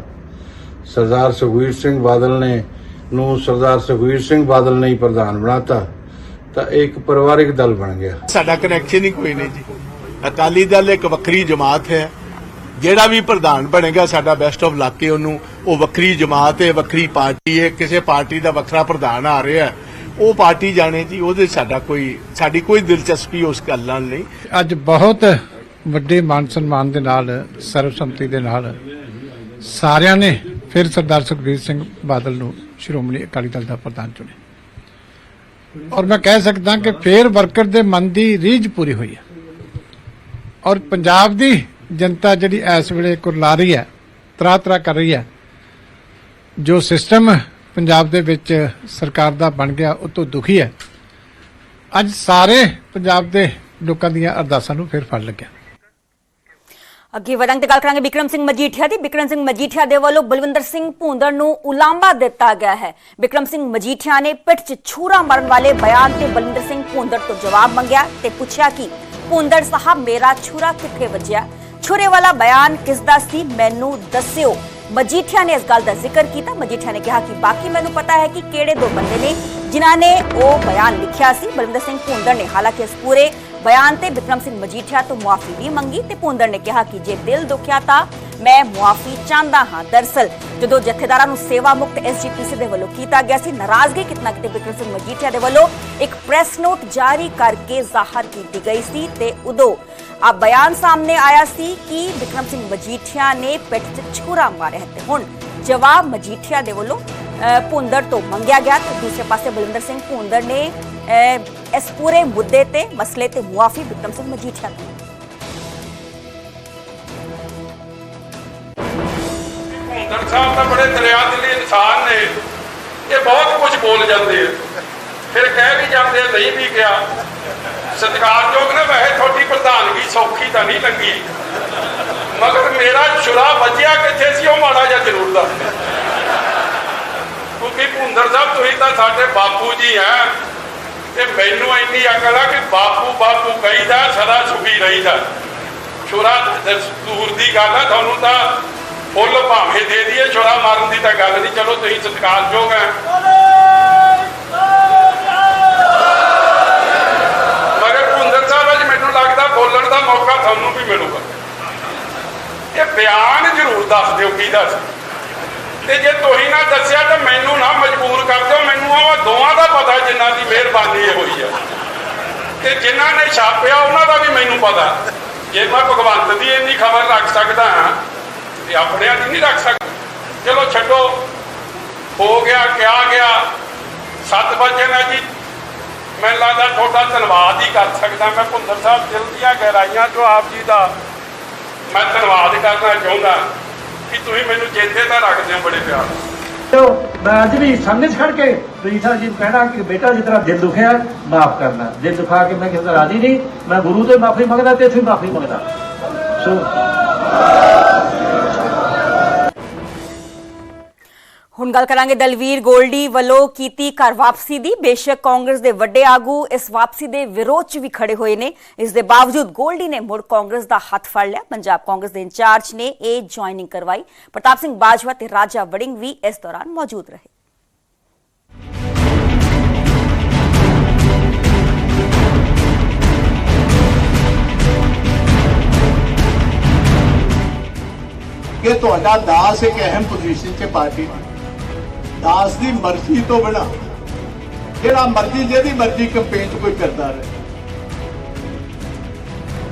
ਸਰਦਾਰ ਸੁਖਵੀਰ ਸਿੰਘ ਬਾਦਲ ਨੇ ਨੂੰ ਸਰਦਾਰ ਸੁਖਵੀਰ ਸਿੰਘ ਬਾਦਲ ਨੇ ਹੀ ਪ੍ਰਧਾਨ ਬਣਾਤਾ ਤਾਂ ਇਹ ਇੱਕ ਪਰਿਵਾਰਿਕ ਦਲ ਬਣ ਗਿਆ। ਸਾਡਾ ਕਨੈਕਸ਼ਨ ਹੀ ਕੋਈ ਨਹੀਂ ਜੀ। ਅਕਾਲੀ ਦਲ ਇੱਕ ਵੱਖਰੀ ਜਮਾਤ ਹੈ। ਜਿਹੜਾ ਵੀ ਪ੍ਰਧਾਨ ਬਣੇਗਾ ਸਾਡਾ ਬੈਸਟ ਆਫ ਲੱਕ ਹੈ ਉਹਨੂੰ। ਉਹ ਵੱਖਰੀ ਜਮਾਤ ਹੈ ਵੱਖਰੀ ਪਾਰਟੀ ਹੈ ਕਿਸੇ ਪਾਰਟੀ ਦਾ ਵੱਖਰਾ ਪ੍ਰਧਾਨ ਆ ਰਿਹਾ ਹੈ, ਉਹ ਪਾਰਟੀ ਜਾਣੇ ਜੀ ਉਹਦੇ ਸਾਡਾ ਕੋਈ ਸਾਡੀ ਕੋਈ ਦਿਲਚਸਪੀ ਉਸ ਗੱਲ ਨਾਲ ਨਹੀਂ। ਅੱਜ ਬਹੁਤ ਵੱਡੇ ਮਾਨ ਸਨਮਾਨ ਦੇ ਨਾਲ ਸਰਵਸੰਮਤੀ ਦੇ ਨਾਲ ਸਾਰਿਆਂ ਨੇ ਫਿਰ ਸਰਦਾਰ ਸੁਖਬੀਰ ਸਿੰਘ ਬਾਦਲ ਨੂੰ ਸ਼੍ਰੋਮਣੀ ਅਕਾਲੀ ਦਲ ਦਾ ਪ੍ਰਧਾਨ ਚੁਣਿਆ। ਔਰ ਮੈਂ ਕਹਿ ਸਕਦਾ ਕਿ ਫੇਰ ਵਰਕਰ ਦੇ ਮਨ ਦੀ ਰੀਝ ਪੂਰੀ ਹੋਈ ਹੈ। ਔਰ ਪੰਜਾਬ ਦੀ ਜਨਤਾ ਜਿਹੜੀ ਇਸ ਵੇਲੇ ਕੁਰਲਾ ਰਹੀ ਹੈ ਤਰਾ ਤਰਾ ਕਰ ਰਹੀ ਹੈ, ਜੋ ਸਿਸਟਮ ਪੰਜਾਬ ਦੇ ਵਿੱਚ ਸਰਕਾਰ ਦਾ ਬਣ ਗਿਆ, ਉਹ ਤੋਂ ਦੁਖੀ ਹੈ। ਅੱਜ ਸਾਰੇ ਪੰਜਾਬ ਦੇ ਲੋਕਾਂ ਦੀਆਂ ਅਰਦਾਸਾਂ ਨੂੰ ਫਿਰ ਫੜ ਲੱਗਿਆ। ਅੱਗੇ ਵਧਾਂਗੇ ਤੇ ਗੱਲ ਕਰਾਂਗੇ ਬਿਕਰਮ ਸਿੰਘ ਮਜੀਠੀਆ ਦੀ। ਬਿਕਰਮ ਸਿੰਘ ਮਜੀਠੀਆ ਦੇ ਵੱਲੋਂ ਬਲਵਿੰਦਰ ਸਿੰਘ ਭੂੰਦੜ ਨੂੰ ਉਲਾਂਭਾ ਦਿੱਤਾ ਗਿਆ ਹੈ। ਬਿਕਰਮ ਸਿੰਘ ਮਜੀਠੀਆ ਨੇ ਪਿੱਠ 'ਚ ਛੁਰਾ ਮਾਰਨ ਵਾਲੇ ਬਿਆਨ ਤੇ ਬਲਵਿੰਦਰ ਸਿੰਘ ਭੂੰਦੜ ਤੋਂ ਜਵਾਬ ਮੰਗਿਆ ਤੇ ਪੁੱਛਿਆ ਕਿ ਭੂੰਦੜ ਸਾਹਿਬ, ਮੇਰਾ ਛੁਰਾ ਕਿੱਥੇ ਵੱਜਿਆ? ਛੁਰੇ ਵਾਲਾ ਬਿਆਨ ਕਿਸ ਦਾ ਸੀ? ਮੈਨੂੰ ਦੱਸਿਓ। ਮਜੀਠੀਆ ਨੇ ਇਸ ਗੱਲ ਦਾ ਜ਼ਿਕਰ ਕੀਤਾ। ਮਜੀਠੀਆ ਨੇ ਕਿਹਾ ਕਿ ਬਾਕੀ ਮੈਨੂੰ ਪਤਾ ਹੈ ਕਿ ਕਿਹੜੇ ਦੋ ਬੰਦੇ ਨੇ ਜਿਨ੍ਹਾਂ ਨੇ ਉਹ ਬਿਆਨ ਲਿਖਿਆ ਸੀ। ਬਲਵਿੰਦਰ ਸਿੰਘ ਭੂੰਦੜ ਨੇ ਹਾਲਾਂਕਿ ਇਸ ਪੂਰੇ ਬਿਆਨ ਤੇ ਬਿਕਰਮ ਸਿੰਘ ਮਜੀਠੀਆ ਤੋਂ ਮੁਆਫੀ ਵੀ ਮੰਗੀ ਤੇ ਭੂੰਦੜ ਨੇ ਕਿਹਾ ਕਿ ਜੇ ਦਿਲ ਦੁਖਿਆ ਤਾਂ ਮੈਂ ਮੁਆਫੀ ਚਾਹੁੰਦਾ ਹਾਂ। ਦਰਸਲ ਜਦੋਂ ਜਥੇਦਾਰਾਂ ਨੂੰ ਸੇਵਾ ਮੁਕਤ ਐਸਜੀਪੀਸੀ ਦੇ ਵੱਲੋਂ ਕੀਤਾ ਗਿਆ ਸੀ ਨਾਰਾਜ਼ਗੀ ਕਿਤਨਾ ਕਿਤੇ ਬਿਕਰਮ ਸਿੰਘ ਮਜੀਠੀਆ ਦੇ ਵੱਲੋਂ ਇੱਕ ਪ੍ਰੈਸ ਨੋਟ ਜਾਰੀ ਕਰਕੇ ਜ਼ਾਹਰ ਕੀਤੀ ਗਈ ਸੀ ਤੇ ਉਦੋਂ ਆ ਬਿਆਨ ਸਾਹਮਣੇ ਆਇਆ ਸੀ ਕਿ ਬਿਕਰਮ ਸਿੰਘ ਮਜੀਠੀਆ ਨੇ ਪਿੱਠ 'ਚ ਛੁਰਾ ਮਾਰਿਆ ਤੇ ਹੁਣ ਜਵਾਬ ਮਜੀਠੀਆ ਦੇ ਵੱਲੋਂ ਅ, ਭੁੰਦੜ ਤੋਂ ਮੰਗਿਆ ਗਿਆ ਤੇ ਦੂਸਰੇ ਪਾਸੇ ਬਲਵਿੰਦਰ ਸਿੰਘ ਭੁੰਦੜ ਨੇ ਇਸ ਪੂਰੇ ਮੁੱਦੇ ਤੇ, ਮਸਲੇ ਤੇ ਮੁਆਫੀ ਬਿਕਰਮ ਸਿੰਘ ਮਜੀਠੀਆ ਤੋਂ ਭੁੰਦੜ ਸਾਹਿਬ ਤਾਂ ਬੜੇ ਦਰਿਆ ਦਿਲੀ ਇਨਸਾਨ ਨੇ। ਇਹ ਬਹੁਤ ਕੁਝ ਬੋਲ ਜਾਂਦੇ ਆ। ਫਿਰ ਕਹਿ ਵੀ ਜਾਂਦੇ ਨਹੀਂ ਵੀ ਗਿਆ ਸਤਿਕਾਰਯੋਗ ਨੇ, ਵੈਸੇ ਤੁਹਾਡੀ ਪ੍ਰਧਾਨਗੀ ਸੌਖੀ ਤਾਂ ਨਹੀਂ ਲੱਗੀ। ਮਗਰ ਮੇਰਾ ਛੁਰਾ ਵੱਜਿਆ ਕਿੱਥੇ ਸੀ, ਉਹ ਮਾੜਾ ਜਿਹਾ ਜ਼ਰੂਰ ਦੱਸ। ਕਿਉਂਕਿ ਭੁੰਦਰ ਸਾਹਿਬ, ਤੁਸੀਂ ਤਾਂ ਸਾਡੇ ਬਾਪੂ ਜੀ ਹੈ ਤੇ ਮੈਨੂੰ ਇੰਨੀ ਅਕਲ ਆ ਕਿ ਬਾਪੂ ਬਾਪੂ ਕਹੀਦਾ, ਸਦਾ ਸੁਖੀ ਰਹੀਦਾ। ਛੁਰਾ ਦੂਰ ਦੀ ਗੱਲ ਆ, ਤੁਹਾਨੂੰ ਤਾਂ ਫੁੱਲ ਭਾਵੇਂ ਦੇ ਦਈਏ, ਛੁਰਾ ਮਾਰਨ ਦੀ ਤਾਂ ਗੱਲ ਨਹੀਂ। ਚਲੋ, ਤੁਸੀਂ ਸਤਿਕਾਰਯੋਗ ਹੈ ਮਗਰ ਭੁੰਦਰ ਸਾਹਿਬ ਅੱਜ ਮੈਨੂੰ ਲੱਗਦਾ ਬੋਲਣ ਦਾ ਮੌਕਾ ਤੁਹਾਨੂੰ ਵੀ ਮਿਲੂਗਾ। ਇਹ ਬਿਆਨ ਜ਼ਰੂਰ ਦੱਸ ਦਿਓ, ਕੀ ਦੱਸ ਤੇ ਜੇ ਤੁਸੀਂ ਨਾ ਦੱਸਿਆ ਤਾਂ ਮੈਨੂੰ ਨਾ ਮਜਬੂਰ ਕਰ ਦਿਓ। ਮੈਨੂੰ ਆਵਾ ਦੋਵਾਂ ਦਾ ਪਤਾ ਜਿਨ੍ਹਾਂ ਦੀ ਮਿਹਰਬਾਨੀ ਇਹ ਹੋਈ ਹੈ ਤੇ ਜਿਨ੍ਹਾਂ ਨੇ ਛਾਪਿਆ, ਉਹਨਾਂ ਦਾ ਵੀ ਮੈਨੂੰ ਪਤਾ। ਜੇ ਮੈਂ ਭਗਵੰਤ ਦੀ ਇੰਨੀ ਖਬਰ ਰੱਖ ਸਕਦਾ ਹਾਂ, ਤੇ ਆਪਣਿਆਂ ਦੀ ਨਹੀਂ ਰੱਖ ਸਕਦਾ। ਚਲੋ ਛੱਡੋ। ਹੋ ਗਿਆ, ਕਿਆ ਗਿਆ? ਸੱਤ ਵਜੇ ਨਾ ਜੀ। ਮੈਨੂੰ ਲੱਗਦਾ ਤੁਹਾਡਾ ਧੰਨਵਾਦ ਹੀ ਕਰ ਸਕਦਾ। ਮੈਂ ਭੁੰਦਰ ਸਾਹਿਬ ਦਿਲ ਦੀਆਂ ਗਹਿਰਾਈਆਂ ਤੋਂ ਆਪ ਜੀ ਦਾ ਮੈਂ ਧੰਨਵਾਦ ਕਰਨਾ ਚਾਹੁੰਦਾ। ਕਿ ਤੁਸੀਂ ਮੈਨੂੰ ਚੇਤੇ ਤਾਂ ਰੱਖਦੇ ਹੋ ਬੜੇ ਪਿਆਰ ਨਾਲ। ਮੈਂ ਅੱਜ ਵੀ ਸਾਹਮਣੇ 'ਚ ਖੜ ਕੇ ਪ੍ਰੀਤਾ ਜੀ ਨੂੰ ਕਹਿਣਾ ਕਿ ਬੇਟਾ ਜਿਸ ਤਰ੍ਹਾਂ ਦਿਲ ਦੁਖਿਆ, ਮਾਫ ਕਰਨਾ। ਦਿਲ ਦੁਖਾ ਕੇ ਮੈਂ ਕਿਸੇ ਦਾ ਰਾਜੀ ਨਹੀਂ। ਮੈਂ ਗੁਰੂ ਤੋਂ ਮਾਫੀ ਮੰਗਦਾ ਤੇ ਇੱਥੇ ਮਾਫੀ ਮੰਗਦਾ। ਸੋ ਹੁਣ ਗੱਲ ਕਰਾਂਗੇ ਦਲਵੀਰ ਗੋਲਡੀ ਵੱਲੋਂ ਕੀਤੀ ਘਰ ਵਾਪਸੀ ਦੀ। ਬੇਸ਼ੱਕ ਕਾਂਗਰਸ ਦੇ ਵੱਡੇ ਆਗੂ ਇਸ ਵਾਪਸੀ ਦੇ ਵਿਰੋਧ 'ਚ ਵੀ ਖੜੇ ਹੋਏ ਨੇ। ਇਸ ਦੇ ਬਾਵਜੂਦ ਗੋਲਡੀ ਨੇ ਮੁੜ ਕਾਂਗਰਸ ਦਾ ਹੱਥ ਫੜ ਲਿਆ। ਪੰਜਾਬ ਕਾਂਗਰਸ ਦੇ ਇੰਚਾਰਜ ਨੇ ਇਹ ਜੁਆਇਨਿੰਗ ਕਰਵਾਈ। ਪ੍ਰਤਾਪ ਸਿੰਘ ਬਾਜਵਾ ਤੇ ਰਾਜਾ ਵੜਿੰਗ ਵੀ ਇਸ ਦੌਰਾਨ ਮੌਜੂਦ ਰਹੇ। ਕਿ ਤੁਹਾਡਾ ਦਾਸ ਇੱਕ ਅਹਿਮ ਪੋਜੀਸ਼ਨ 'ਚ ਪਾਰਟੀ ਦਾਸ ਦੀ ਮਰਜ਼ੀ ਤੋਂ ਬਿਨਾ, ਜਿਹੜਾ ਮਰਜ਼ੀ, ਜਿਹਦੀ ਮਰਜ਼ੀ ਕੰਪੇਨ 'ਚ ਕੋਈ ਕਰਦਾ ਰਹੇ।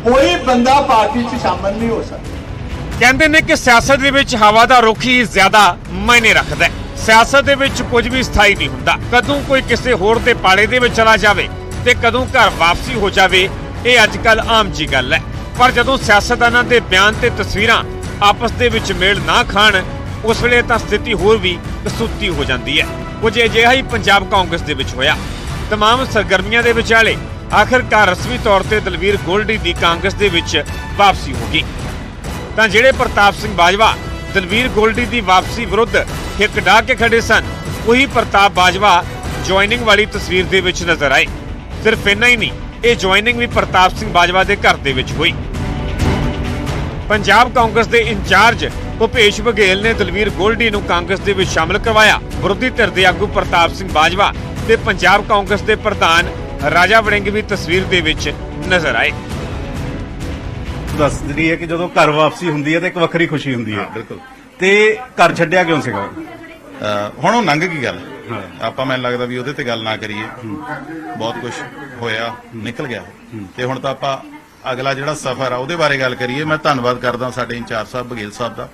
ਕੋਈ ਬੰਦਾ ਪਾਰਟੀ 'ਚ ਸ਼ਾਮਲ ਨਹੀਂ ਹੋ ਸਕਦਾ। ਕਹਿੰਦੇ ਨੇ ਕਿ ਸਿਆਸਤ ਦੇ ਵਿੱਚ ਹਵਾ ਦਾ ਰੁਖ ਹੀ ਜ਼ਿਆਦਾ ਮਾਇਨੇ ਰੱਖਦਾ ਹੈ। ਸਿਆਸਤ ਦੇ ਵਿੱਚ ਕੁਝ ਵੀ ਸਥਾਈ ਨਹੀਂ ਹੁੰਦਾ। ਕਦੋਂ ਕੋਈ ਕਿਸੇ ਹੋਰ ਦੇ ਪਾਲੇ ਦੇ ਵਿੱਚ ਚਲਾ ਜਾਵੇ ਤੇ ਕਦੋਂ ਘਰ ਵਾਪਸੀ ਹੋ ਜਾਵੇ, ਇਹ ਅੱਜ ਕੱਲ ਆਮ ਜੀ ਗੱਲ ਹੈ। ਪਰ ਜਦੋਂ ਸਿਆਸਤਦਾਨਾਂ ਦੇ ਬਿਆਨ ਤੇ ਤਸਵੀਰਾਂ ਆਪਸ ਦੇ ਵਿੱਚ ਮੇਲ ਨਾ ਖਾਣ ਉਸ ਵੇਲੇ ਤਾਂ ਸਥਿਤੀ ਹੋਰ ਵੀ ਕਸੂਤੀ ਹੋ ਜਾਂਦੀ ਹੈ। ਕੁਝ ਅਜਿਹਾ ਹੀ ਪੰਜਾਬ ਕਾਂਗਰਸ ਦੇ ਵਿੱਚ ਹੋਇਆ। ਤਮਾਮ ਸਰਗਰਮੀਆਂ ਦੇ ਵਿਚਾਲੇ ਆਖਰਕਾਰ ਰਸਮੀ ਤੌਰ ਤੇ ਦਲਵੀਰ ਗੋਲਡੀ ਦੀ ਕਾਂਗਰਸ ਦੇ ਵਿੱਚ ਵਾਪਸੀ ਹੋ ਗਈ। ਤਾਂ ਜਿਹੜੇ ਪ੍ਰਤਾਪ ਸਿੰਘ ਬਾਜਵਾ ਦਲਵੀਰ ਗੋਲਡੀ ਦੀ ਵਾਪਸੀ ਵਿਰੁੱਧ ਹਿੱਕ ਡਾਹ ਕੇ ਖੜੇ ਸਨ, ਉਹੀ ਪ੍ਰਤਾਪ ਬਾਜਵਾ ਜੁਆਇਨਿੰਗ ਵਾਲੀ ਤਸਵੀਰ ਦੇ ਵਿੱਚ ਨਜ਼ਰ ਆਏ। ਸਿਰਫ ਇੰਨਾ ਹੀ ਨਹੀਂ, ਇਹ ਜੁਆਇਨਿੰਗ ਵੀ ਪ੍ਰਤਾਪ ਸਿੰਘ ਬਾਜਵਾ ਦੇ ਘਰ ਦੇ ਵਿੱਚ ਹੋਈ। ਪੰਜਾਬ ਕਾਂਗਰਸ ਦੇ ਇੰਚਾਰਜ ਭੁਪੇਸ਼ ਬਘੇਲ ਨੇ ਦਲਵੀਰ ਗੋਲਡੀ ਨੂੰ ਕਾਂਗਰਸ ਦੇ ਵਿੱਚ ਸ਼ਾਮਲ ਕਰਵਾਇਆ। ਵਿਰੋਧੀ ਧਿਰ ਦੇ ਆਗੂ ਪ੍ਰਤਾਪ ਸਿੰਘ ਬਾਜਵਾ ਤੇ ਪੰਜਾਬ ਕਾਂਗਰਸ ਦੇ ਪ੍ਰਧਾਨ ਰਾਜਾ ਵੜਿੰਗ ਵੀ ਤਸਵੀਰ ਦੇ ਵਿੱਚ ਨਜ਼ਰ ਆਏ। ਦੱਸਦੀ ਹੈ ਕਿ ਜਦੋਂ ਘਰ ਵਾਪਸੀ ਹੁੰਦੀ ਹੈ ਤਾਂ ਇੱਕ ਵੱਖਰੀ ਖੁਸ਼ੀ ਹੁੰਦੀ ਹੈ। ਬਿਲਕੁਲ। ਤੇ ਘਰ ਛੱਡਿਆ ਕਿਉਂ ਸੀਗਾ? ਹੁਣ ਉਹ ਲੰਘ ਗਈ ਗੱਲ? ਆਪਾਂ ਮੈਨੂੰ ਲੱਗਦਾ ਵੀ ਉਹਦੇ ਤੇ ਗੱਲ ਨਾ ਕਰੀਏ। ਬਹੁਤ ਕੁਝ ਹੋਇਆ ਨਿਕਲ ਗਿਆ। ਤੇ ਹੁਣ ਤਾਂ ਆਪਾਂ ਅਗਲਾ ਜਿਹੜਾ ਸਫ਼ਰ ਆ ਉਹਦੇ ਬਾਰੇ ਗੱਲ ਕਰੀਏ। ਮੈਂ ਧੰਨਵਾਦ ਕਰਦਾ ਸਾਡੇ ਇੰਚਾਰਜ ਸਾਹਿਬ ਬਗੇਲ ਸਾਹਿਬ ਦਾ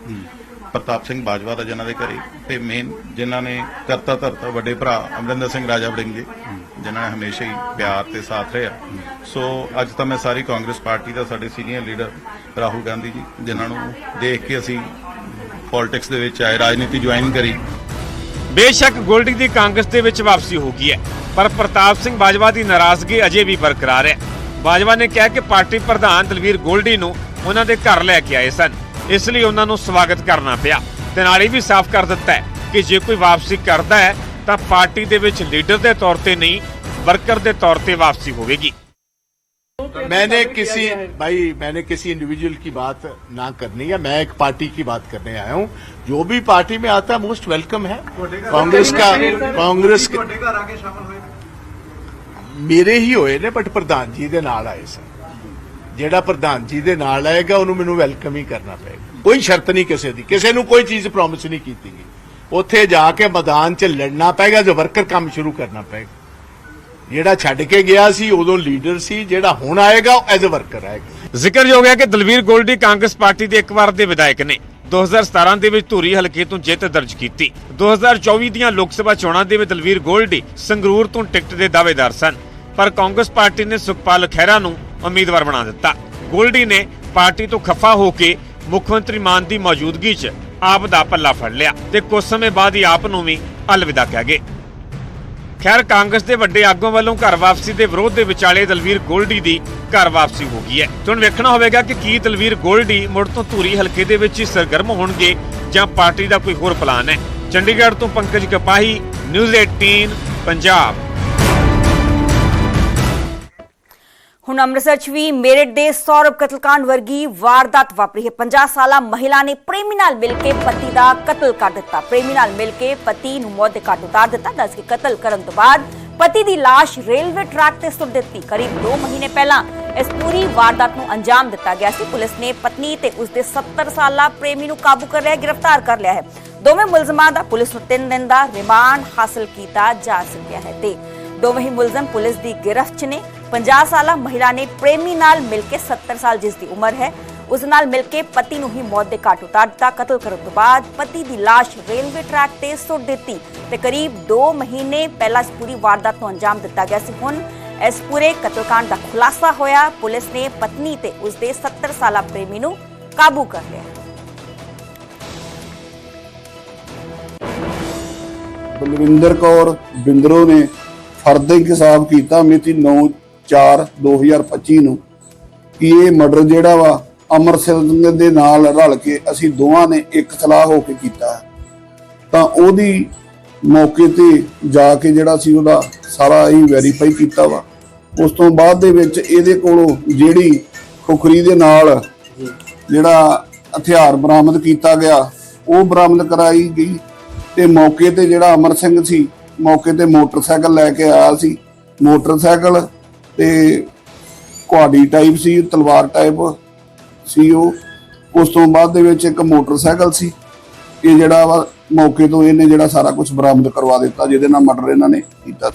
ਪ੍ਰਤਾਪ ਸਿੰਘ ਬਾਜਵਾ ਦਾ ਜਿਨ੍ਹਾਂ ਦੇ ਘਰੇ ਤੇ ਮੇਨ ਜਿਨ੍ਹਾਂ ਨੇ ਕਰਤਾ ਧਰਤਾ ਵੱਡੇ ਭਰਾ ਅਮਰਿੰਦਰ ਸਿੰਘ ਰਾਜਾ ਵੜਿੰਗ ਜੀ ਜਿਨ੍ਹਾਂ ਨੇ ਹਮੇਸ਼ਾ ਹੀ ਪਿਆਰ ਤੇ ਸਾਥ ਰਿਹਾ। ਸੋ ਅੱਜ ਤਾਂ ਮੈਂ ਸਾਰੀ ਕਾਂਗਰਸ ਪਾਰਟੀ ਦਾ ਸਾਡੇ ਸੀਨੀਅਰ ਲੀਡਰ ਰਾਹੁਲ ਗਾਂਧੀ ਜੀ ਜਿਨ੍ਹਾਂ ਨੂੰ ਦੇਖ ਕੇ ਅਸੀਂ ਪੋਲਿਟਿਕਸ ਦੇ ਵਿੱਚ ਆਏ ਰਾਜਨੀਤੀ ਜੁਆਇਨ ਕਰੀ। ਬੇਸ਼ੱਕ ਗੋਲਡੀ ਦੀ ਕਾਂਗਰਸ ਦੇ ਵਿੱਚ ਵਾਪਸੀ ਹੋ ਗਈ ਹੈ ਪਰ ਪ੍ਰਤਾਪ ਸਿੰਘ ਬਾਜਵਾ ਦੀ ਨਾਰਾਜ਼ਗੀ ਅਜੇ ਵੀ ਬਰਕਰਾਰ ਹੈ। ਬਾਜਵਾ ਨੇ ਕਿਹਾ ਕਿ ਪਾਰਟੀ ਪ੍ਰਧਾਨ ਦਲਵੀਰ ਗੋਲਡੀ ਨੂੰ ਉਹਨਾਂ ਦੇ ਘਰ ਲੈ ਕੇ ਆਏ ਸਨ ਇਸ ਲਈ ਉਹਨਾਂ ਨੂੰ ਸਵਾਗਤ ਕਰਨਾ ਪਿਆ ਤੇ ਨਾਲ ਇਹ ਵੀ ਸਾਫ਼ ਕਰ ਦਿੱਤਾ ਹੈ ਕਿ ਜੇ ਕੋਈ ਵਾਪਸੀ ਕਰਦਾ ਹੈ ਤਾਂ ਪਾਰਟੀ ਦੇ ਵਿੱਚ ਲੀਡਰ ਦੇ ਤੌਰ ਤੇ ਨਹੀਂ ਵਰਕਰ ਦੇ ਤੌਰ ਤੇ ਵਾਪਸੀ ਹੋਵੇਗੀ मैंने किसी भाई मैंने किसी इंडिविजुअल की बात ना करनी है मैं एक पार्टी की बात करने आया हूँ जो भी पार्टी में आता है मोस्ट वेलकम है कांग्रेस का कांग्रेस का ਮੇਰੇ ਹੀ ਹੋਏ ਨੇ ਬਟ ਪ੍ਰਧਾਨ ਜੀ ਦੇ ਨਾਲ ਆਏ ਸਨ। ਜਿਹੜਾ ਪ੍ਰਧਾਨ ਜੀ ਦੇ ਨਾਲ ਆਏਗਾ, ਉਹਨੂੰ ਮੈਨੂੰ ਵੈਲਕਮ ਹੀ ਕਰਨਾ ਪਏਗਾ। ਕੋਈ ਸ਼ਰਤ ਨਹੀਂ ਕਿਸੇ ਦੀ। ਕਿਸੇ ਨੂੰ ਕੋਈ ਚੀਜ਼ ਪ੍ਰੋਮਿਸ ਨਹੀਂ ਕੀਤੀ ਗਈ। ਉੱਥੇ ਜਾ ਕੇ ਮੈਦਾਨ 'ਚ ਲੜਨਾ ਪਏਗਾ, ਜੋ ਵਰਕਰ ਕੰਮ ਸ਼ੁਰੂ ਕਰਨਾ ਪਏਗਾ। ਜਿਹੜਾ ਛੱਡ ਕੇ ਗਿਆ ਸੀ, ਉਦੋਂ ਲੀਡਰ ਸੀ, ਜਿਹੜਾ ਹੁਣ ਆਏਗਾ, ਉਹ ਐਜ਼ ਅ ਵਰਕਰ ਆਏਗਾ। ਜ਼ਿਕਰਯੋਗ ਹੈ ਕਿ ਦਲਵੀਰ ਗੋਲਡੀ ਕਾਂਗਰਸ ਪਾਰਟੀ ਦੇ ਇੱਕ ਵਾਰ ਦੇ ਵਿਧਾਇਕ ਨੇ 2017 ਦੇ ਵਿੱਚ ਧੂਰੀ ਹਲਕੇ ਤੋਂ ਜਿੱਤ ਦਰਜ ਕੀਤੀ। 2024 ਦੀਆਂ ਲੋਕ ਸਭਾ ਚੋਣਾਂ ਦੇ ਵਿੱਚ ਦਲਵੀਰ ਗੋਲਡੀ ਸੰਗਰੂਰ ਤੋਂ ਟਿਕਟ ਦੇ ਦਾਅਵੇਦਾਰ ਸਨ। ਪਰ ਕਾਂਗਰਸ ਪਾਰਟੀ ਨੇ ਸੁਖਪਾਲ ਖਹਿਰਾ ਨੂੰ ਉਮੀਦਵਾਰ ਬਣਾ ਦਿੱਤਾ। ਗੋਲਡੀ ਨੇ ਪਾਰਟੀ ਤੋਂ ਖਫਾ ਹੋ ਕੇ ਮੁੱਖ ਮੰਤਰੀ ਮਾਨ ਦੀ ਮੌਜੂਦਗੀ 'ਚ ਆਪ ਦਾ ਪੱਲਾ ਫੜ ਲਿਆ ਤੇ ਕੁਝ ਸਮੇਂ ਬਾਅਦ ਹੀ ਆਪ ਨੂੰ ਵੀ ਅਲਵਿਦਾ ਕਹਿ ਗਏ। ਖੈਰ, ਕਾਂਗਰਸ ਦੇ ਵੱਡੇ ਆਗੂਆਂ ਵੱਲੋਂ ਘਰ ਵਾਪਸੀ ਦੇ ਵਿਰੋਧ ਦੇ ਵਿਚਾਲੇ ਦਲਵੀਰ ਗੋਲਡੀ ਦੀ ਘਰ ਵਾਪਸੀ ਹੋ ਗਈ ਹੈ। ਤੇ ਹੁਣ ਵੇਖਣਾ ਹੋਵੇਗਾ ਕਿ ਕੀ ਦਲਵੀਰ ਗੋਲਡੀ ਮੁੜ ਤੋਂ ਧੂਰੀ ਹਲਕੇ ਦੇ ਵਿੱਚ ਹੀ ਸਰਗਰਮ ਹੋਣਗੇ ਜਾਂ ਪਾਰਟੀ ਦਾ ਕੋਈ ਹੋਰ ਪਲਾਨ ਹੈ। ਚੰਡੀਗੜ੍ਹ ਤੋਂ ਪੰਕਜ ਕਪਾਹੀ, ਨਿਊਜ਼ 18 ਪੰਜਾਬ। ਹੁਣ ਅੰਮ੍ਰਿਤਸਰ 'ਚ ਵੀ ਮੇਰਠ ਦੇ ਸੌਰਵ ਕਤਲकांड ਵਰਗੀ ਵਾਰਦਾਤ ਵਾਪਰੀ ਹੈ। 50 ਸਾਲਾ ਮਹਿਲਾ ਨੇ ਪ੍ਰੇਮੀ ਨਾਲ ਮਿਲ ਕੇ ਪਤੀ ਦਾ ਕਤਲ ਕਰ ਦਿੱਤਾ। ਪ੍ਰੇਮੀ ਨਾਲ ਮਿਲ ਕੇ ਪਤੀ ਨੂੰ ਮੌਤ ਦੇ ਘਾਟ ਉਤਾਰ ਦਿੱਤਾ। ਦੱਸ ਕੇ ਕਤਲ ਕਰਨ ਤੋਂ ਬਾਅਦ ਪਤੀ ਦੀ ਲਾਸ਼ ਰੇਲਵੇ ਟਰੈਕ ਤੇ ਸੁੱਟ ਦਿੱਤੀ। ਕਰੀਬ 2 ਮਹੀਨੇ ਪਹਿਲਾਂ ਇਸ ਪੂਰੀ ਵਾਰਦਾਤ ਨੂੰ ਅੰਜਾਮ ਦਿੱਤਾ ਗਿਆ ਸੀ। ਪੁਲਿਸ ਨੇ ਪਤਨੀ ਤੇ ਉਸਦੇ 70 ਸਾਲਾ ਪ੍ਰੇਮੀ ਨੂੰ ਕਾਬੂ ਕਰ ਲਿਆ, ਗ੍ਰਿਫਤਾਰ ਕਰ ਲਿਆ ਹੈ। ਦੋਵੇਂ ਮੁਲਜ਼ਮਾਂ ਦਾ ਪੁਲਿਸ ਨੂੰ 3 ਦਿਨ ਦਾ ਰਿਮਾਂਡ ਹਾਸਲ ਕੀਤਾ ਜਾ ਸਕਿਆ ਹੈ ਤੇ ਦੋਵੇਂ ਹੀ ਮੁਲਜ਼ਮ ਪੁਲਿਸ ਦੀ ਗ੍ਰਿਫ਼ਤ 'ਚ ਨੇ। 50 ਸਾਲਾ ਮਹਿਲਾ ਨੇ ਪ੍ਰੇਮੀ ਨਾਲ ਮਿਲ ਕੇ 70 ਸਾਲ ਜਿਸ ਦੀ ਉਮਰ ਹੈ, ਉਸ ਨਾਲ ਮਿਲ ਕੇ ਪਤੀ ਨੂੰ ਹੀ ਮੌਤ ਦੇ ਘਾਟ ਉਤਾਰ ਦਿੱਤਾ। ਕਤਲ ਕਰਨ ਤੋਂ ਬਾਅਦ ਪਤੀ ਦੀ ਲਾਸ਼ ਰੇਲਵੇ ਟਰੈਕ ਤੇ ਸੁੱਟ ਦਿੱਤੀ ਤੇ ਕਰੀਬ 2 ਮਹੀਨੇ ਪਹਿਲਾਂ ਇਸ ਪੂਰੀ ਵਾਰਦਾਤ ਨੂੰ ਅੰਜਾਮ ਦਿੱਤਾ ਗਿਆ ਸੀ। ਹੁਣ ਇਸ ਪੂਰੇ ਕਤਲकांड ਦਾ ਖੁਲਾਸਾ ਹੋਇਆ। ਪੁਲਿਸ ਨੇ ਪਤਨੀ ਤੇ ਉਸ ਦੇ 70 ਸਾਲਾ ਪ੍ਰੇਮੀ ਨੂੰ ਕਾਬੂ ਕਰ ਲਿਆ। ਬਲਵਿੰਦਰ ਕੌਰ ਬਿੰਦਰੋ ਨੇ ਫਰਦ ਇਨਕਸ਼ਾਫ ਕੀਤਾ। ਮਿਤੀ 9/4/2025 ਨੂੰ ਕਿ ਇਹ ਮਰਡਰ ਜਿਹੜਾ ਵਾ ਅਮਰ ਸਿੰਘ ਦੇ ਨਾਲ ਰਲ ਕੇ ਅਸੀਂ ਦੋਵਾਂ ਨੇ ਇੱਕ ਸਲਾਹ ਹੋ ਕੇ ਕੀਤਾ ਤਾਂ ਉਹਦੀ ਮੌਕੇ ਤੇ ਜਾ ਕੇ ਜਿਹੜਾ ਸੀ ਉਹਦਾ ਸਾਰਾ ਹੀ ਵੈਰੀਫਾਈ ਕੀਤਾ ਵਾ। ਉਸ ਤੋਂ ਬਾਅਦ ਦੇ ਵਿੱਚ ਇਹਦੇ ਕੋਲੋਂ ਜਿਹੜੀ ਖੁਖਰੀ ਦੇ ਨਾਲ ਜਿਹੜਾ ਹਥਿਆਰ ਬਰਾਮਦ ਕੀਤਾ ਗਿਆ, ਉਹ ਬਰਾਮਦ ਕਰਾਈ ਗਈ ਤੇ ਮੌਕੇ ਤੇ ਜਿਹੜਾ ਅਮਰ ਸਿੰਘ ਸੀ, ਮੌਕੇ ਤੇ ਮੋਟਰਸਾਈਕਲ ਲੈ ਕੇ ਆਇਆ ਸੀ। ਮੋਟਰਸਾਈਕਲ ਤੇ ਕੁਹਾੜੀ ਟਾਈਪ ਸੀ, ਤਲਵਾਰ ਟਾਈਪ ਸੀ ਉਹ। ਉਸ ਤੋਂ ਬਾਅਦ ਦੇ ਵਿੱਚ ਇੱਕ ਮੋਟਰਸਾਈਕਲ ਸੀ। ਇਹ ਜਿਹੜਾ ਵਾ, ਮੌਕੇ ਤੋਂ ਇਹਨੇ ਜਿਹੜਾ ਸਾਰਾ ਕੁਝ ਬਰਾਮਦ ਕਰਵਾ ਦਿੱਤਾ, ਜਿਹਦੇ ਨਾਲ ਮਰਡਰ ਇਹਨਾਂ ਨੇ ਕੀਤਾ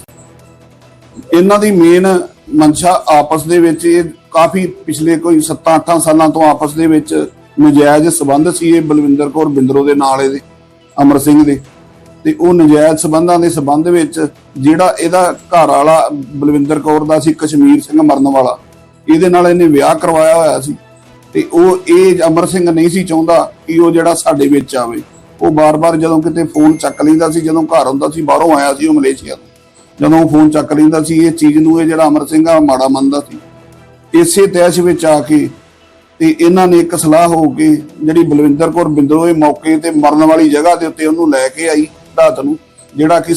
ਇਹਨਾਂ ਦੀ ਮੇਨ ਮਨਸ਼ਾ ਆਪਸ ਦੇ ਵਿੱਚ, ਇਹ ਕਾਫੀ ਪਿਛਲੇ ਕੋਈ 7-8 ਸਾਲਾਂ ਤੋਂ ਆਪਸ ਦੇ ਵਿੱਚ ਨਜਾਇਜ਼ ਸਬੰਧ ਸੀ। ਇਹ ਬਲਵਿੰਦਰ ਕੌਰ ਬਿੰਦਰੋ ਦੇ ਨਾਲ ਇਹਦੇ, ਅਮਰ ਸਿੰਘ ਦੇ। ਤੇ ਉਹ ਨਜਾਇਜ਼ ਸਬੰਧਾਂ ਦੇ ਸਬੰਧ ਵਿੱਚ ਜਿਹੜਾ ਇਹਦਾ ਘਰ ਵਾਲਾ ਬਲਵਿੰਦਰ ਕੌਰ ਦਾ ਸੀ, ਕਸ਼ਮੀਰ ਸਿੰਘ ਮਰਨ ਵਾਲਾ, ਇਹਦੇ ਨਾਲ ਇਹਨੇ ਵਿਆਹ ਕਰਵਾਇਆ ਹੋਇਆ ਸੀ। ਤੇ ਉਹ, ਇਹ ਅਮਰ ਸਿੰਘ ਨਹੀਂ ਸੀ ਚਾਹੁੰਦਾ ਕਿ ਉਹ ਜਿਹੜਾ ਸਾਡੇ ਵਿੱਚ ਆਵੇ। ਉਹ ਬਾਰ-ਬਾਰ ਜਦੋਂ ਕਿਤੇ ਫੋਨ ਚੱਕ ਲੈਂਦਾ ਸੀ, ਜਦੋਂ ਘਰ ਹੁੰਦਾ ਸੀ, ਬਾਹਰੋਂ ਆਇਆ ਸੀ ਉਹ ਮਲੇਸ਼ੀਆ ਤੋਂ। ਜਦੋਂ ਉਹ ਫੋਨ ਚੱਕ ਲੈਂਦਾ ਸੀ, ਇਹ ਚੀਜ਼ ਨੂੰ, ਇਹ ਜਿਹੜਾ ਅਮਰ ਸਿੰਘ ਆ ਮਾੜਾ ਮੰਨਦਾ ਸੀ। ਇਸੇ ਤੈਸ਼ ਵਿੱਚ ਆ ਕੇ ਤੇ ਇਹਨਾਂ ਨੇ ਇੱਕ ਸਲਾਹ ਹੋ ਕੇ ਜਿਹੜੀ ਬਲਵਿੰਦਰ ਕੌਰ ਬਿੰਦਰੋ ਇਹ ਮੌਕੇ ਤੇ ਮਰਨ ਵਾਲੀ ਜਗ੍ਹਾ ਦੇ ਉੱਤੇ ਉਹਨੂੰ ਲੈ ਕੇ ਆਈ। ਰਾਤ ਨੂੰ ਜਿਹੜਾ ਕਿ